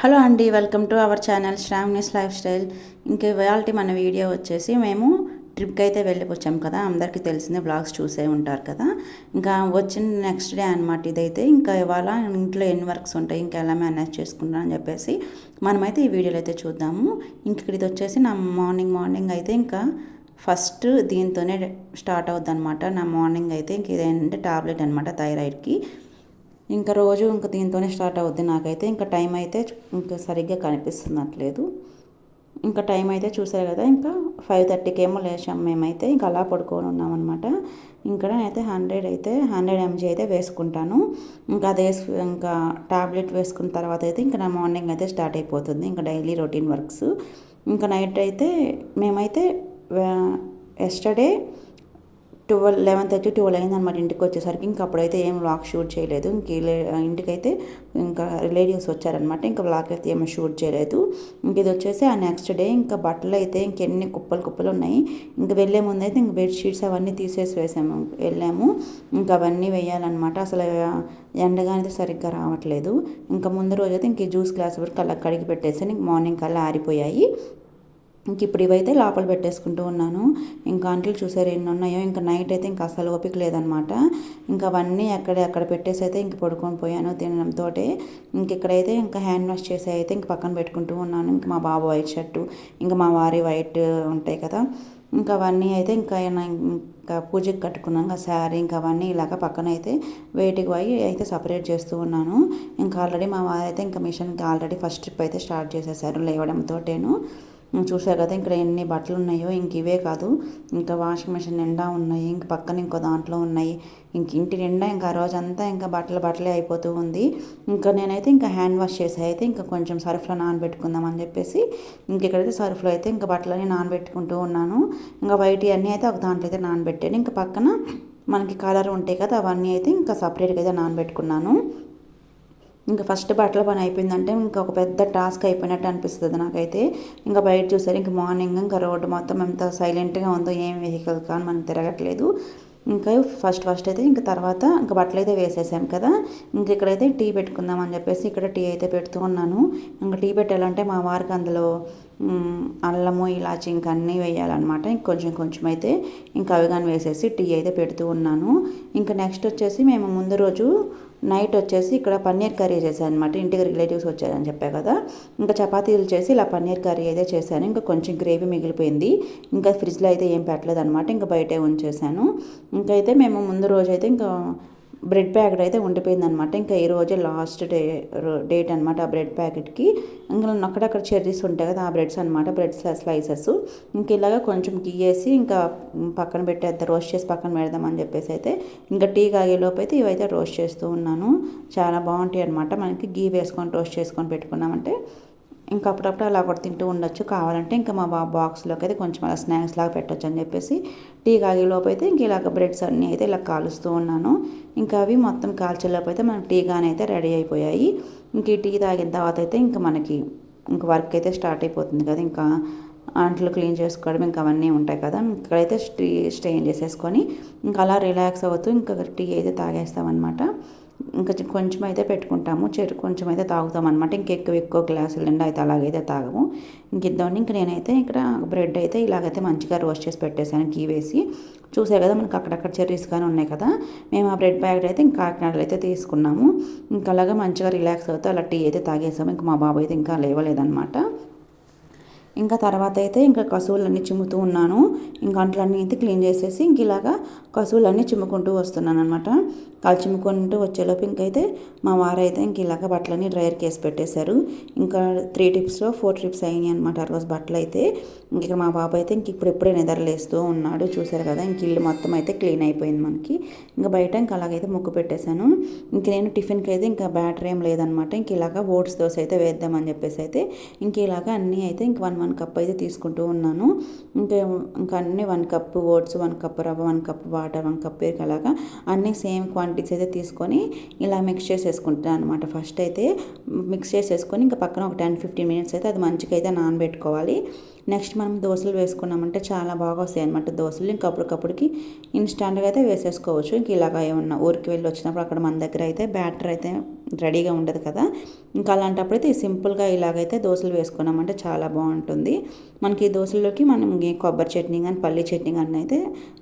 Hello అండి welcome to our channel Sravani's lifestyle. ఇంకా ఇవాళ మన వీడియో వచ్చేసి మేము ట్రిప్కి అయితే వెళ్ళిపోచ్చాం కదా అందరికీ తెలిసిన బ్లాగ్స్ చూసే ఉంటారు కదా. ఇంకా వచ్చిన నెక్స్ట్ డే అనమాట ఇదైతే. ఇంకా ఇవాళ ఇంట్లో ఎన్ని వర్క్స్ ఉంటాయి ఇంకా ఎలా మేనేజ్ చేసుకుంటాం అని చెప్పేసి మనమైతే ఈ వీడియోలో అయితే చూద్దాము. ఇంక ఇది వచ్చేసి నా మార్నింగ్ మార్నింగ్ అయితే ఇంకా ఫస్ట్ దీంతోనే స్టార్ట్ అవుద్ది అనమాట నా మార్నింగ్ అయితే ఇంక ఇదేంటంటే టాబ్లెట్ అనమాట థైరాయిడ్కి. ఇంకా రోజు ఇంకా దీంతోనే స్టార్ట్ అవుద్ది నాకైతే. ఇంకా టైం అయితే ఇంకా సరిగ్గా కనిపిస్తున్నట్లేదు. ఇంకా టైం అయితే చూసారు కదా ఇంకా ఫైవ్ థర్టీకి ఏమో లేచాం మేమైతే. ఇంకా అలా పడుకొని ఉన్నామన్నమాట. ఇంకా నేనైతే హండ్రెడ్ అయితే హండ్రెడ్ ఎంజీ అయితే వేసుకుంటాను. ఇంకా అదే ఇంకా టాబ్లెట్ వేసుకున్న తర్వాత అయితే ఇంకా నా మార్నింగ్ అయితే స్టార్ట్ అయిపోతుంది. ఇంకా డైలీ రొటీన్ వర్క్స్. ఇంకా నైట్ అయితే మేమైతే yesterday twelve eleven thirty twelve అయింది అనమాట ఇంటికి వచ్చేసరికి. ఇంకా అప్పుడైతే ఏం వ్లాగ్ షూట్ చేయలేదు. ఇంక ఇంటికైతే ఇంకా రిలేటివ్స్ వచ్చారనమాట ఇంకా వ్లాగ్ అయితే ఏమో షూట్ చేయలేదు. ఇంక ఇది వచ్చేసి ఆ నెక్స్ట్ డే ఇంకా బట్టలు అయితే ఇంకెన్ని కుప్పలు కుప్పలు ఉన్నాయి. ఇంకా వెళ్ళే ముందు అయితే ఇంక బెడ్షీట్స్ అవన్నీ తీసేసి వేసాము. వెళ్ళాము. ఇంకా అవన్నీ వేయాలన్నమాట. అసలు ఎండగానే సరిగ్గా రావట్లేదు. ఇంకా ముందు రోజైతే ఇంక జ్యూస్ గ్లాస్ వరకు అలా కడిగి పెట్టేసి మార్నింగ్ కల్లా ఆరిపోయాయి. ఇంక ఇప్పుడు ఇవైతే లోపల పెట్టేసుకుంటూ ఉన్నాను. ఇంకా అంట్లు చూసారు ఎన్ని ఉన్నాయో. ఇంకా నైట్ అయితే ఇంకా అసలు ఓపిక లేదనమాట ఇంకా అవన్నీ ఎక్కడ ఎక్కడ పెట్టేసి అయితే ఇంక పడుకొని పోయాను తినడంతో ఇంక ఇక్కడైతే ఇంకా హ్యాండ్ వాష్ చేసి అయితే ఇంక పక్కన పెట్టుకుంటూ ఉన్నాను. ఇంకా మా బాబు వైట్ షర్టు ఇంకా మా వారి వైట్ ఉంటాయి కదా. ఇంకా అవన్నీ అయితే ఇంకా ఇంకా పూజకి కట్టుకున్నాం ఇంకా శారీ ఇంకా అవన్నీ ఇలాగ పక్కన అయితే వేటికి పోయి అయితే సపరేట్ చేస్తూ ఉన్నాను. ఇంకా ఆల్రెడీ మా వారైతే అయితే ఇంకా మిషన్కి ఆల్రెడీ ఫస్ట్ ట్రిప్ అయితే స్టార్ట్ చేసేసారు లేవడంతోటేను. చూసారు కదా ఇక్కడ ఎన్ని బట్టలు ఉన్నాయో ఇంక ఇవే కాదు. ఇంకా వాషింగ్ మిషన్ నిండా ఉన్నాయి ఇంక పక్కన ఇంకో దాంట్లో ఉన్నాయి. ఇంక ఇంటి నిండా ఇంకా ఆ రోజంతా ఇంకా బట్టలు బట్టలే అయిపోతూ ఉంది. ఇంకా నేనైతే ఇంకా హ్యాండ్ వాష్ చేసి. అయితే ఇంకా కొంచెం సర్ఫ్లో నానబెట్టుకుందాం అని చెప్పేసి ఇంక ఇక్కడైతే సర్ఫ్లో అయితే ఇంకా బట్టలని నానబెట్టుకుంటూ ఉన్నాను. ఇంకా వైట్ అన్నీ అయితే ఒక దాంట్లో అయితే నానబెట్టాను. ఇంకా పక్కన మనకి కలర్ ఉంటాయి కదా అవన్నీ అయితే ఇంకా సపరేట్గా అయితే నానబెట్టుకున్నాను. ఇంకా ఫస్ట్ బట్టల పని అయిపోయిందంటే ఇంకా ఒక పెద్ద టాస్క్ అయిపోయినట్టు అనిపిస్తుంది నాకైతే. ఇంకా బయట చూసారు ఇంకా మార్నింగ్ ఇంకా రోడ్డు మొత్తం ఎంత సైలెంట్గా ఉందో ఏం వెహికల్ కానీ మనకు తిరగట్లేదు. ఇంకా ఫస్ట్ ఫస్ట్ అయితే ఇంకా తర్వాత ఇంకా బట్టలు అయితే వేసేసాం కదా. ఇంక ఇక్కడైతే టీ పెట్టుకుందాం అని చెప్పేసి ఇక్కడ టీ అయితే పెడుతూ ఉన్నాను. ఇంకా టీ పెట్టాలంటే మా వారికి అందులో అల్లము ఇలాచి ఇంకా అన్నీ వేయాలన్నమాట. ఇంకొంచెం కొంచెం అయితే ఇంకా అవి కానీ వేసేసి టీ అయితే పెడుతూ ఉన్నాను. ఇంకా నెక్స్ట్ వచ్చేసి మేము ముందు రోజు నైట్ వచ్చేసి ఇక్కడ పన్నీర్ కర్రీ చేశాను అనమాట ఇంటికి రిలేటివ్స్ వచ్చారని చెప్పా కదా. ఇంకా చపాతీలు చేసి ఇలా పన్నీర్ కర్రీ అయితే చేశాను. ఇంకా కొంచెం గ్రేవీ మిగిలిపోయింది. ఇంకా ఫ్రిడ్జ్లో అయితే ఏం పెట్టలేదు అనమాట ఇంకా బయటే ఉంచేసాను ఇంకైతే మేము ముందు రోజైతే ఇంకా బ్రెడ్ ప్యాకెట్ అయితే ఉండిపోయింది అనమాట ఇంకా ఈ రోజే లాస్ట్ డే డేట్ అనమాట ఆ బ్రెడ్ ప్యాకెట్కి. ఇంకా అక్కడక్కడ చెర్రీస్ ఉంటాయి కదా ఆ బ్రెడ్స్ అనమాట బ్రెడ్ స్లైసెస్. ఇంక ఇలాగా కొంచెం గీయేసి ఇంకా పక్కన పెట్టేద్దాం రోస్ట్ చేసి పక్కన పెడదామని చెప్పేసి అయితే ఇంకా టీ కాగేలోపు అయితే ఇవైతే రోస్ట్ చేస్తూ ఉన్నాను. చాలా బాగుంటాయి అనమాట మనకి గీ వేసుకొని రోస్ట్ చేసుకొని పెట్టుకున్నామంటే ఇంకా అప్పుడప్పుడు అలా కూడా తింటూ ఉండొచ్చు. కావాలంటే ఇంకా మా బాబు బాక్స్లోకి అయితే కొంచెం అలా స్నాక్స్ లాగా పెట్టచ్చు అని చెప్పేసి టీ కాగేలోపు అయితే ఇంక ఇలాగ బ్రెడ్స్ అన్నీ అయితే ఇలా కాలుస్తూ ఉన్నాను. ఇంకా అవి మొత్తం కాల్చేలోపు అయితే మనకి టీ కానీ అయితే రెడీ అయిపోయాయి. ఇంక ఈ టీ తాగిన తర్వాత అయితే ఇంకా మనకి ఇంకా వర్క్ అయితే స్టార్ట్ అయిపోతుంది కదా. ఇంకా అంట్లు క్లీన్ చేసుకోవడం ఇంకా అవన్నీ ఉంటాయి కదా. ఇక్కడైతే స్టే స్టేన్ చేసేసుకొని ఇంకా అలా రిలాక్స్ అవుతూ ఇంకా టీ అయితే తాగేస్తామన్నమాట. ఇంకా కొంచెం అయితే పెట్టుకుంటాము చెరు కొంచెం అయితే తాగుతాం అనమాట ఇంకెక్కువ ఎక్కువ గ్లాసులు నిండా అయితే అలాగైతే తాగము. ఇంకిద్దామని ఇంక నేనైతే ఇక్కడ బ్రెడ్ అయితే ఇలాగైతే మంచిగా రోస్ట్ చేసి పెట్టేశాను గీ వేసి. చూసే కదా మనకు అక్కడక్కడ చెర్రీస్ కానీ ఉన్నాయి కదా మేము ఆ బ్రెడ్ ప్యాకెట్ అయితే ఇంకా కాకినాడలో అయితే తీసుకున్నాము. ఇంకా అలాగా మంచిగా రిలాక్స్ అవుతూ అలా టీ అయితే తాగేసాము. ఇంకా మా బాబు అయితే ఇంకా లేవలేదనమాట ఇంకా తర్వాత అయితే ఇంకా కసువులన్నీ చిమ్ముతూ ఉన్నాను. ఇంకా అంట్లన్నీ అయితే క్లీన్ చేసేసి ఇంక ఇలాగా కసువులన్నీ చిమ్ముకుంటూ వస్తున్నాను అనమాట కాల్చిమ్ముకుంటూ వచ్చేలోపు ఇంకైతే మా వారైతే ఇంక ఇలాగ బట్టలన్నీ డ్రైయర్ కేసి పెట్టేశారు. ఇంకా త్రీ టిప్స్లో ఫోర్ ట్రిప్స్ అయినాయి అనమాట ఆ రోజు బట్టలు అయితే. ఇంక మా బాబు అయితే ఇంక ఇప్పుడు ఎప్పుడే నిద్రలేస్తూ ఉన్నాడు. చూశారు కదా ఇంక ఇల్లు మొత్తం అయితే క్లీన్ అయిపోయింది మనకి. ఇంకా బయట ఇంకా అలాగైతే ముగ్గు పెట్టేశాను. ఇంక నేను టిఫిన్కి అయితే ఇంకా బ్యాటరీ ఏం లేదనమాట ఇంక ఇలాగ ఓట్స్ దోశ అయితే వేద్దామని చెప్పేసి అయితే ఇంక ఇలాగ అన్నీ అయితే ఇంక వన్ వన్ కప్ అయితే తీసుకుంటూ ఉన్నాను. ఇంకా ఇంకా అన్నీ one cup oats one cup రవ్వ one cup water one cup అలాగా అన్నీ సేమ్ క్వాంటిటీస్ అయితే తీసుకొని ఇలా మిక్స్ చేసేసుకుంటాను అనమాట ఫస్ట్ అయితే మిక్స్ చేసేసుకొని ఇంకా పక్కన ఒక టెన్ ఫిఫ్టీన్ మినిట్స్ అయితే అది మంచిగా అయితే నానబెట్టుకోవాలి. నెక్స్ట్ మనం దోశలు వేసుకున్నామంటే చాలా బాగా వస్తాయి అనమాట దోశలు. ఇంకా అప్పటికప్పుడుకి ఇన్స్టాంట్గా అయితే వేసేసుకోవచ్చు. ఇంక ఇలాగ ఏమన్నా ఊరికి వెళ్ళి వచ్చినప్పుడు అక్కడ మన దగ్గర అయితే బ్యాటర్ అయితే రెడీగా ఉండదు కదా. ఇంకా అలాంటప్పుడు అయితే సింపుల్గా ఇలాగైతే దోశలు వేసుకున్నామంటే చాలా బాగుంటుంది. మనకి ఈ దోశల్లోకి మనం కొబ్బరి చట్నీ కానీ పల్లీ చట్నీ కానీ అయితే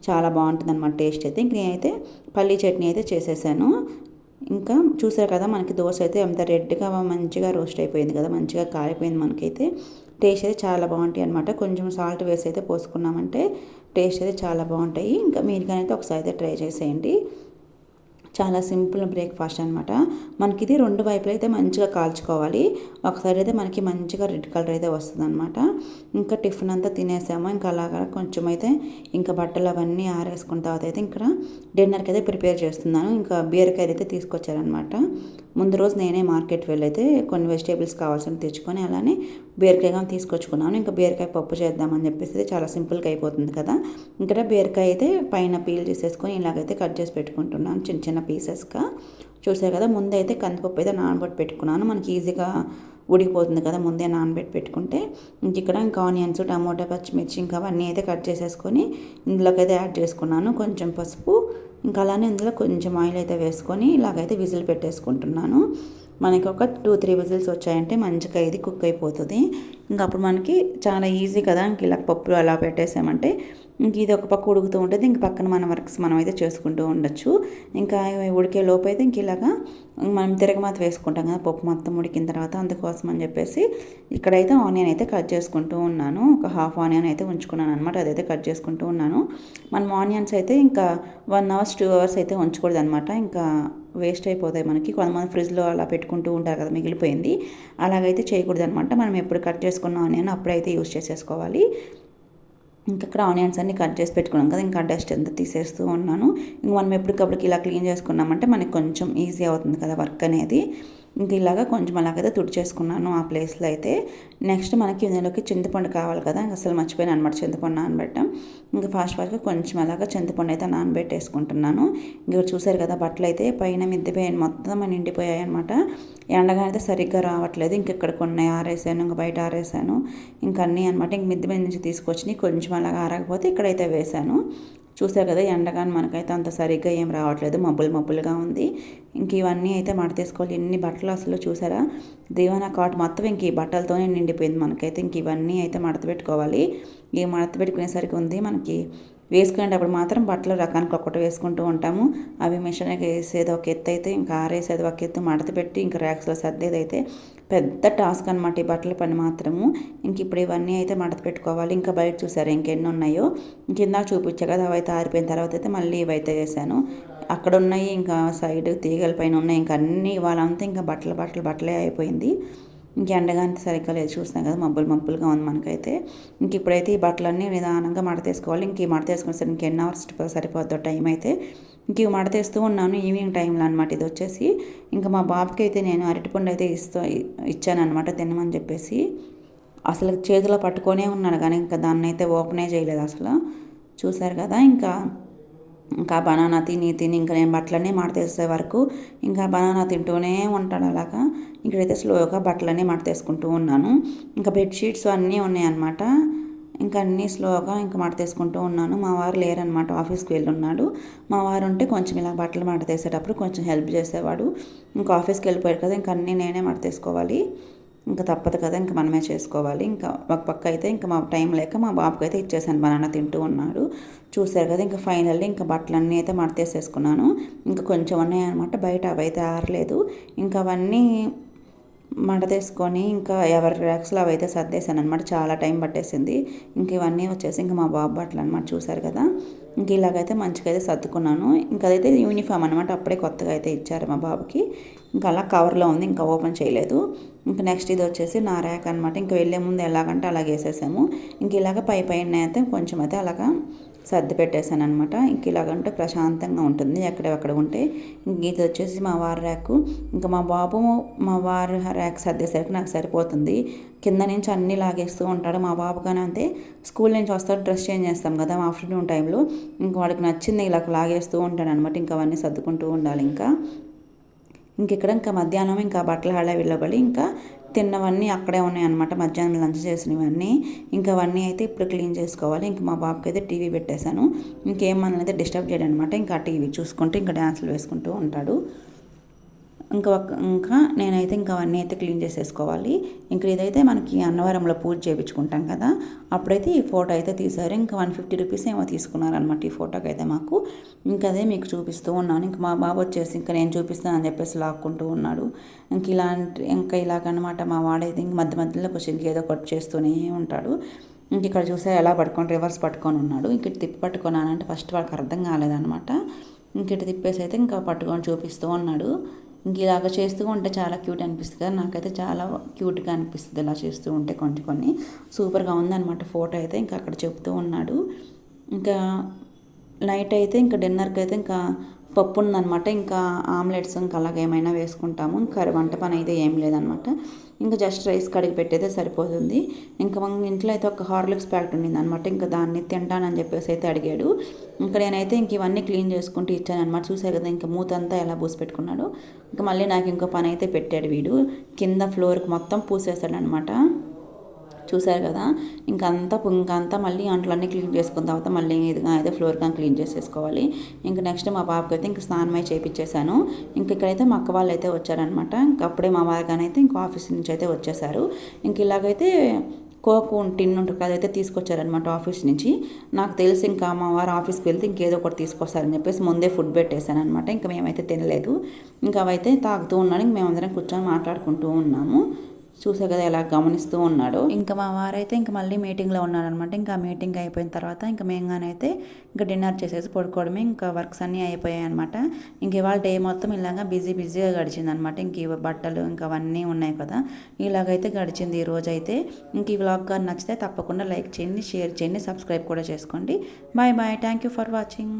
చాలా బాగుంటుంది అనమాట టేస్ట్ అయితే. ఇంక నేనైతే పల్లీ చట్నీ అయితే చేసేసాను. ఇంకా చూసారు కదా మనకి దోశ అయితే ఎంత రెడ్గా మంచిగా రోస్ట్ అయిపోయింది కదా మంచిగా కాలిపోయింది మనకైతే. టేస్ట్ అయితే చాలా బాగుంటాయి అనమాట కొంచెం సాల్ట్ వేసి అయితే పోసుకున్నామంటే టేస్ట్ అయితే చాలా బాగుంటాయి. ఇంకా మీరు కానీ అయితే ఒకసారి అయితే ట్రై చేసేయండి. చాలా సింపుల్ బ్రేక్ఫాస్ట్ అనమాట మనకి ఇది రెండు వైపులు అయితే మంచిగా కాల్చుకోవాలి. ఒకసారి అయితే మనకి మంచిగా రెడ్ కలర్ అయితే వస్తుంది అనమాట ఇంకా టిఫిన్ అంతా తినేసాము. ఇంకా అలాగా కొంచెం అయితే ఇంకా బట్టలు అవన్నీ ఆరేసుకున్న తర్వాత అయితే ఇక్కడ డిన్నర్కి అయితే ప్రిపేర్ చేస్తున్నాను. ఇంకా బీరకాయలు అయితే తీసుకొచ్చారనమాట ముందు రోజు నేనే మార్కెట్ వెళ్ళైతే కొన్ని వెజిటేబుల్స్ కావాల్సిన తెచ్చుకొని అలానే బీరకాయ కానీ తీసుకొచ్చుకున్నాను. ఇంకా బీరకాయ పప్పు చేద్దామని చెప్పేసి చాలా సింపుల్గా అయిపోతుంది కదా. ఇక్కడ బీరకాయ అయితే పైన పీల్ చేసేసుకొని ఇలాగైతే కట్ చేసి పెట్టుకుంటున్నాను చిన్న చిన్న పీసెస్గా. చూసారు కదా ముందే అయితే కందిపప్పు అయితే నానబెట్టి పెట్టుకున్నాను. మనకి ఈజీగా ఉడికిపోతుంది కదా ముందే నానబెట్టి పెట్టుకుంటే. ఇంక ఇక్కడ ఇంకా ఆనియన్స్ టమోటా పచ్చిమిర్చి ఇంకా అవన్నీ అయితే కట్ చేసేసుకొని ఇందులోకి అయితే యాడ్ చేసుకున్నాను. కొంచెం పసుపు ఇంకా అలానే ఇందులో కొంచెం ఆయిల్ అయితే వేసుకొని ఇలాగైతే విజిల్ పెట్టేసుకుంటున్నాను. మనకి ఒక టూ త్రీ విజిల్స్ వచ్చాయంటే మంచిగా ఇది కుక్ అయిపోతుంది. ఇంకా అప్పుడు మనకి చాలా ఈజీ కదా ఇంక ఇలా పప్పులు అలా పెట్టేసామంటే ఇంక ఇది ఒక పక్క ఉడుకుతూ ఉంటుంది ఇంక పక్కన మన వర్క్స్ మనం అయితే చేసుకుంటూ ఉండొచ్చు. ఇంకా ఉడికే లోపు అయితే ఇంక ఇలాగా మనం తిరగమాత వేసుకుంటాం కదా పప్పు మొత్తం ఉడికిన తర్వాత అందుకోసం అని చెప్పేసి ఇక్కడైతే ఆనియన్ అయితే కట్ చేసుకుంటూ ఉన్నాను. ఒక హాఫ్ ఆనియన్ అయితే ఉంచుకున్నాను అనమాట అదైతే కట్ చేసుకుంటూ ఉన్నాను. మనం ఆనియన్స్ అయితే ఇంకా వన్ అవర్స్ టూ అవర్స్ అయితే ఉంచకూడదు అనమాట ఇంకా వేస్ట్ అయిపోతాయి మనకి. కొంతమంది ఫ్రిడ్జ్లో అలా పెట్టుకుంటూ ఉంటారు కదా మిగిలిపోయింది. అలాగైతే చేయకూడదు అనమాట మనం ఎప్పుడు కట్ చేసుకున్న ఆనియన్ అప్పుడైతే యూస్ చేసేసుకోవాలి. ఇంకా ఇక్కడ ఆనియన్స్ అన్ని కట్ చేసి పెట్టుకున్నాం కదా ఇంకా డస్ట్ ఎంత తీసేస్తూ ఉన్నాను. ఇంక మనం ఎప్పటికప్పటికి ఇలా క్లీన్ చేసుకున్నామంటే మనకి కొంచెం ఈజీ అవుతుంది కదా వర్క్ అనేది. ఇంక ఇలాగా కొంచెం అలాగైతే తుడిచేసుకున్నాను ఆ ప్లేస్లో అయితే. నెక్స్ట్ మనకి ఇందులోకి చింతపండు కావాలి కదా అసలు మర్చిపోయాను అనమాట చింతపండు నానబెట్టం ఇంకా ఫాస్ట్ ఫాస్ట్గా కొంచెం అలాగా చింతపండు అయితే నానబెట్టేసుకుంటున్నాను. ఇంకా చూసారు కదా బట్టలు అయితే పైన మిద్దిపోయాను మొత్తం నిండిపోయాయి అనమాట ఎండగా అయితే సరిగ్గా రావట్లేదు ఇంక ఇక్కడ కొన్ని ఆరేసాను ఇంకా బయట ఆరేసాను. ఇంకా అన్నీ అనమాట ఇంక మిద్ది మీద నుంచి తీసుకొచ్చి కొంచెం అలాగా ఆరకపోతే ఇక్కడైతే వేశాను చూసారు కదా ఎండగాని మనకైతే అంత సరిగ్గా ఏం రావట్లేదు. మబ్బులు మబ్బులుగా ఉంది. ఇంక ఇవన్నీ అయితే మడత తీసుకోవాలి ఎన్ని బట్టలు అసలు చూసారా? దీవానా కాట్ మొత్తం ఇంక ఈ బట్టలతోనే నిండిపోయింది మనకైతే. ఇంక ఇవన్నీ అయితే మడత పెట్టుకోవాలి. ఈ మడత పెట్టుకునేసరికి ఉంది మనకి వేసుకునేటప్పుడు మాత్రం బట్టలు రకానికి ఒక్కటి వేసుకుంటూ ఉంటాము. అవి మిషన్కి వేసేది ఒక ఎత్తు అయితే ఇంకా ఆరేసేది ఒక ఎత్తు మడత పెట్టి ఇంకా ర్యాక్స్లో సర్దేది అయితే పెద్ద టాస్క్ అనమాట ఈ బట్టల పని మాత్రము. ఇంక ఇప్పుడు ఇవన్నీ అయితే మడత పెట్టుకోవాలి. ఇంకా బయట చూసారు ఇంకెన్ని ఉన్నాయో. కింద చూపించా కదా అవైతే ఆరిపోయిన తర్వాత అయితే మళ్ళీ ఇవైతే వేసాను. అక్కడ ఉన్నాయి ఇంకా సైడ్ తీగల పైన ఉన్నాయి. ఇంకా అన్నీ ఇవాళంతా ఇంకా బట్టలు బట్టలు బట్టలే అయిపోయింది. ఇంక అంత సరిగ్గా లేదు చూస్తున్నాం కదా మబ్బులు మబ్బులుగా ఉంది మనకైతే. ఇంక ఇప్పుడైతే ఈ బట్టలన్నీ నిదానంగా మడతేసుకోవాలి ఇంక ఈ మడతేసుకుని సరే ఇంక ఎన్ని అవర్స్ సరిపోద్దో టైం అయితే. ఇంక ఇవి మడతేస్తూ ఉన్నాను ఈవినింగ్ టైంలో అనమాట ఇది వచ్చేసి. ఇంకా మా బాబుకి అయితే నేను అరటిపండు అయితే ఇస్తూ ఇచ్చాను అనమాట తినమని చెప్పేసి. అసలు చేతిలో పట్టుకొనే ఉన్నాడు కానీ ఇంకా దాన్ని అయితే ఓపెనే చేయలేదు అసలు. చూశారు కదా ఇంకా ఇంకా బనానా తిని తిని ఇంకా నేను బట్టలన్నీ మడతేసే వరకు ఇంకా బనానా తింటూనే ఉంటాడు అలాగా. ఇక్కడైతే స్లోగా బట్టలన్నీ మడతేసుకుంటూ ఉన్నాను. ఇంకా బెడ్షీట్స్ అన్నీ ఉన్నాయన్నమాట. ఇంకా అన్నీ స్లోగా ఇంకా మడతేసుకుంటూ ఉన్నాను. మా వారు లేరనమాట ఆఫీస్కి వెళ్ళి ఉన్నాడు మా వారు ఉంటే కొంచెం ఇలా బట్టలు మడతేసేటప్పుడు కొంచెం హెల్ప్ చేసేవాడు. ఇంకా ఆఫీస్కి వెళ్ళిపోయారు కదా ఇంకా అన్నీ నేనే మడతేసుకోవాలి. ఇంకా తప్పదు కదా ఇంకా మనమే చేసుకోవాలి. ఇంకా ఒక పక్క అయితే ఇంకా మా టైం లేక మా బాబుకి అయితే ఇచ్చేసాను బనానా తింటూ ఉన్నాడు చూసారు కదా ఇంకా ఫైనల్లీ ఇంకా బట్టలన్నీ అయితే మడతేసేసుకున్నాను. ఇంకా కొంచెం ఉన్నాయన్నమాట బయట అవి అయితే ఆరలేదు. ఇంకా అవన్నీ మడతేసుకొని ఇంకా ఎవరి ర్యాక్స్లో అవైతే సర్దేశాను అనమాట చాలా టైం పట్టేసింది. ఇంక ఇవన్నీ వచ్చేసి ఇంకా మా బాబు బట్టలు అనమాట చూశారు కదా. ఇంక ఇలాగైతే మంచిగా అయితే సర్దుకున్నాను. ఇంకా అదైతే యూనిఫామ్ అనమాట అప్పుడే కొత్తగా అయితే ఇచ్చారు మా బాబుకి. ఇంకా అలా కవర్లో ఉంది ఇంకా ఓపెన్ చేయలేదు. ఇంకా నెక్స్ట్ ఇది వచ్చేసి నా ర్యాక్ అనమాట ఇంకా వెళ్ళే ముందు ఎలాగంటే అలాగ వేసేసాము ఇంక ఇలాగ పై పైన అయితే కొంచెం అయితే అలాగా సర్ది పెట్టేశాను అనమాట ఇంక ఇలాగంటే ప్రశాంతంగా ఉంటుంది. ఎక్కడెక్కడ ఉంటే ఇది వచ్చేసి మా వారి ర్యాక్. ఇంకా మా బాబు మా వారి ర్యాక్ సర్దేసరికి నాకు సరిపోతుంది. కింద నుంచి అన్నీ లాగేస్తూ ఉంటాడు. మా బాబు కానీ అంతే. స్కూల్ నుంచి వస్తాడు డ్రెస్ చేంజ్ చేస్తాం కదా ఆఫ్టర్నూన్ టైంలో. ఇంక వాడికి నచ్చింది ఇలా లాగేస్తూ ఉంటాడు అనమాట ఇంకా అవన్నీ సర్దుకుంటూ ఉండాలి ఇంకా. ఇంకెక్కడ ఇంకా మధ్యాహ్నం ఇంకా బట్టలు హళ వెళ్ళబడి ఇంకా తిన్నవన్నీ అక్కడే ఉన్నాయన్నమాట. మధ్యాహ్నం లంచ్ చేసినవన్నీ. ఇంకా అవన్నీ అయితే ఇప్పుడు క్లీన్ చేసుకోవాలి. ఇంకా మా బాబుకి అయితే టీవీ పెట్టేశాను. ఇంకేం మనల్ని అయితే డిస్టర్బ్ చేయడం అనమాట ఇంకా టీవీ చూసుకుంటూ ఇంకా డ్యాన్సులు వేసుకుంటూ ఉంటాడు. ఇంకా ఒక- ఇంకా నేనైతే ఇంకా అవన్నీ అయితే క్లీన్ చేసేసుకోవాలి. ఇంకా ఇదైతే మనకి అన్నవరంలో పూజ చేయించుకుంటాం కదా. అప్పుడైతే ఈ ఫోటో అయితే తీశారు. ఇంకా వన్ ఫిఫ్టీ రూపీస్ ఏమో తీసుకున్నారనమాట ఈ ఫోటోకి అయితే మాకు. ఇంకా అదే మీకు చూపిస్తూ ఉన్నాను. ఇంకా మా బాబు వచ్చేసి ఇంకా నేను చూపిస్తాను అని చెప్పేసి లాక్కుంటూ ఉన్నాడు. ఇంక ఇలాంటి ఇంకా ఇలాగనమాట మా వాడైతే ఇంక మధ్య మధ్యలో కొంచెం ఏదో ఒకటి చేస్తూనే ఉంటాడు. ఇంక ఇక్కడ చూసే ఎలా పట్టుకొని రివర్స్ పట్టుకొని ఉన్నాడు. ఇంక తిప్పి పట్టుకున్నానంటే ఫస్ట్ వాళ్ళకి అర్థం కాలేదనమాట ఇంకటి ఇటు తిప్పేసి అయితే ఇంకా పట్టుకొని చూపిస్తూ ఉన్నాడు. ఇంక ఇలాగ చేస్తూ ఉంటే చాలా క్యూట్ అనిపిస్తుంది కదా. నాకైతే చాలా క్యూట్గా అనిపిస్తుంది ఇలా చేస్తూ ఉంటే కొన్ని కొన్ని. సూపర్గా ఉందన్నమాట ఫోటో అయితే ఇంకా అక్కడ చెప్తూ ఉన్నాడు. ఇంకా నైట్ అయితే ఇంకా డిన్నర్కి అయితే ఇంకా పప్పు ఉందనమాట ఇంకా ఆమ్లెట్స్ ఇంకా అలాగ ఏమైనా వేసుకుంటాము. ఇంకా వంట పని అయితే ఏం లేదనమాట ఇంకా జస్ట్ రైస్ కడిగి పెట్టేదే సరిపోతుంది. ఇంకా మన ఇంట్లో అయితే ఒక హార్లిక్స్ ప్యాకెట్ ఉండింది అనమాట ఇంకా దాన్ని తింటానని చెప్పేసి అయితే అడిగాడు. ఇంకా నేనైతే ఇంక ఇవన్నీ క్లీన్ చేసుకుంటూ ఇచ్చాను అనమాట చూసే కదా ఇంకా మూత అంతా ఎలా పూసి పెట్టుకున్నాడు. ఇంకా మళ్ళీ నాకు ఇంకో పని అయితే పెట్టాడు వీడు. కింద ఫ్లోర్కి మొత్తం పూసేసాడు అనమాట చూసారు కదా ఇంకంతా అంతా అంతా మళ్ళీ అంట్లన్నీ క్లీన్ చేసుకున్న తర్వాత మళ్ళీ ఇదిగా అయితే ఫ్లోర్ కానీ క్లీన్ చేసేసుకోవాలి. ఇంకా నెక్స్ట్ మా పాపకి అయితే ఇంకా స్నానమై చేయించేశాను ఇంక ఇక్కడైతే మా అక్క వాళ్ళు అయితే వచ్చారనమాట ఇంకా అప్పుడే మా వారిగానైతే అయితే ఇంకా ఆఫీస్ నుంచి అయితే వచ్చేసారు. ఇంక ఇలాగైతే కోకు టిన్ ఉంటుంది కదా అయితే తీసుకొచ్చారనమాట ఆఫీస్ నుంచి. నాకు తెలిసి ఇంకా మా వారు ఆఫీస్కి వెళ్తే ఇంకేదో ఒకటి తీసుకొస్తారని చెప్పేసి ముందే ఫుడ్ పెట్టేశాను అనమాట ఇంకా మేమైతే తినలేదు. ఇంకా అవైతే తాగుతూ ఉన్నాను. ఇంక మేమందరం కూర్చొని మాట్లాడుకుంటూ ఉన్నాము. చూసా కదా ఎలా గమనిస్తూ ఉన్నాడు. ఇంకా మా వారైతే ఇంకా మళ్ళీ మీటింగ్లో ఉన్నారనమాట ఇంకా మీటింగ్ అయిపోయిన తర్వాత ఇంకా మేంగానైతే ఇంకా డిన్నర్ చేసేసి పడుకోవడమే ఇంకా వర్క్స్ అన్నీ అయిపోయాయి అనమాట ఇంక ఇవాళ డే మొత్తం ఇలాగా బిజీ బిజీగా గడిచిందనమాట ఇంక బట్టలు ఇంకా అవన్నీ ఉన్నాయి కదా. ఇలాగైతే గడిచింది ఈ రోజు అయితే ఇంక ఈ వ్లాగ్ కానీ నచ్చితే తప్పకుండా లైక్ చేయండి షేర్ చేయండి సబ్స్క్రైబ్ కూడా చేసుకోండి. Bye bye thank you for watching